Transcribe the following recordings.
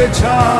তাতে ছাপ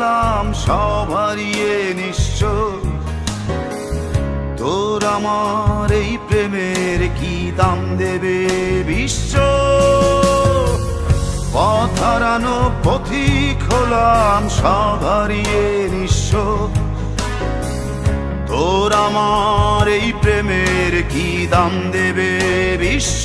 হলাম সব হারিয়ে নিঃস্ব তোর আমার এই প্রেমের কি দাম দেবে বিশ্ব? পথ হারানো পথিক হলাম সব নিঃস্ব তোর আমার এই প্রেমের কি দাম দেবে বিশ্ব?